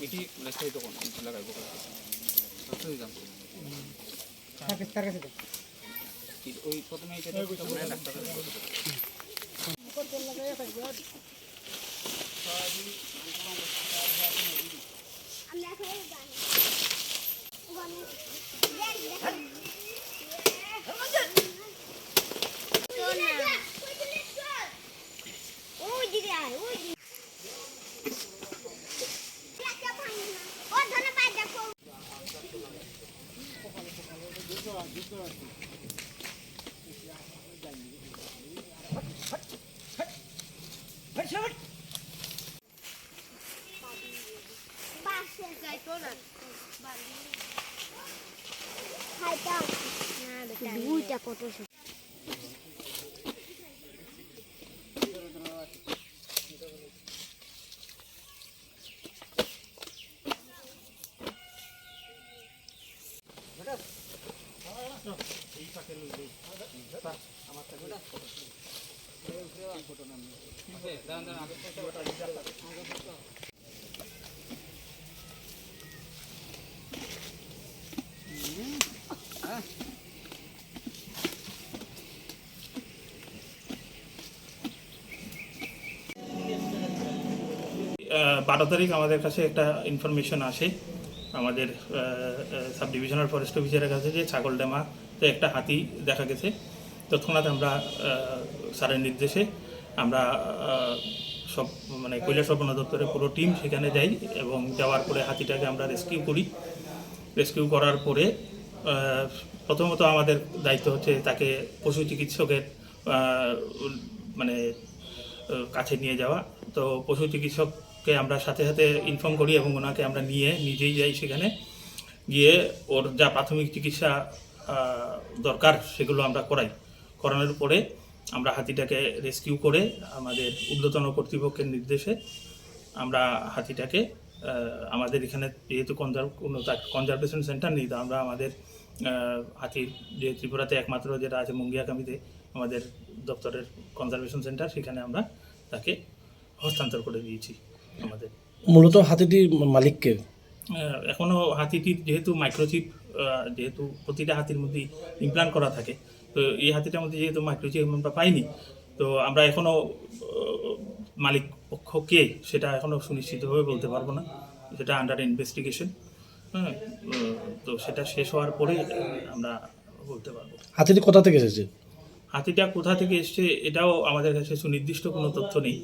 এটি লেখাই তখন লাগাইবো ওই প্রথমে এটা একটা ওই দিকে আয় ওই দিকে ও ধন্যবাদ দেখো বাসে যাই তো না হাইটা না দুইটা কত বারো তারিখ আমাদের কাছে একটা ইনফরমেশন আসে। আমাদের সাব ডিভিশনাল ফরেস্ট অফিসারের কাছে যে ছাগল ছাগলডামাতে একটা হাতি দেখা গেছে। তৎক্ষণাৎ আমরা স্যারের নির্দেশে আমরা সব মানে কৈলাস বন দপ্তরের পুরো টিম সেখানে যাই এবং যাওয়ার পরে হাতিটাকে আমরা রেস্কিউ করি। রেস্কিউ করার পরে প্রথমত আমাদের দায়িত্ব হচ্ছে তাকে পশু চিকিৎসকের মানে কাছে নিয়ে যাওয়া। তো পশু চিকিৎসককে আমরা সাথে সাথে ইনফর্ম করি এবং ওনাকে আমরা নিয়ে নিজেই যাই সেখানে। গিয়ে ওর যা প্রাথমিক চিকিৎসা দরকার সেগুলো আমরা করাই। করানোর পরে আমরা হাতিটাকে রেস্কিউ করে আমাদের ঊর্ধ্বতন কর্তৃপক্ষের নির্দেশে আমরা হাতিটাকে আমাদের এখানে যেহেতু কনজার্ভ কোনো কনজারভেশন সেন্টার নেই, তো আমরা আমাদের হাতির যে ত্রিপুরাতে একমাত্র যেটা আছে মুঙ্গিয়াকামিতে, আমাদের দপ্তরের কনজারভেশন সেন্টার সেখানে আমরা তাকে হস্তান্তর করে দিয়েছি। আমাদের? মূলত হাতিটির মালিককে? আহ, এখনও হাতিটির যেহেতু মাইক্রোচিপ যেহেতু প্রতিটা হাতির মধ্যেই ইমপ্লান্ট করা থাকে তো এই হাতিটার মধ্যে যেহেতু মাইক্রোচিপ আমরা পাইনি তো আমরা এখনও আহ, মালিক পক্ষ কে সেটা এখনও সুনিশ্চিতভাবে বলতে পারব না। সেটা আন্ডার ইনভেস্টিগেশন হ্যাঁ তো সেটা শেষ হওয়ার পরে আমরা বলতে পারব। হাতিটি কোথা থেকে এসেছে? হাতিটা কোথা থেকে এসছে এটাও আমাদের কাছে সুনির্দিষ্ট কোনো তথ্য নেই।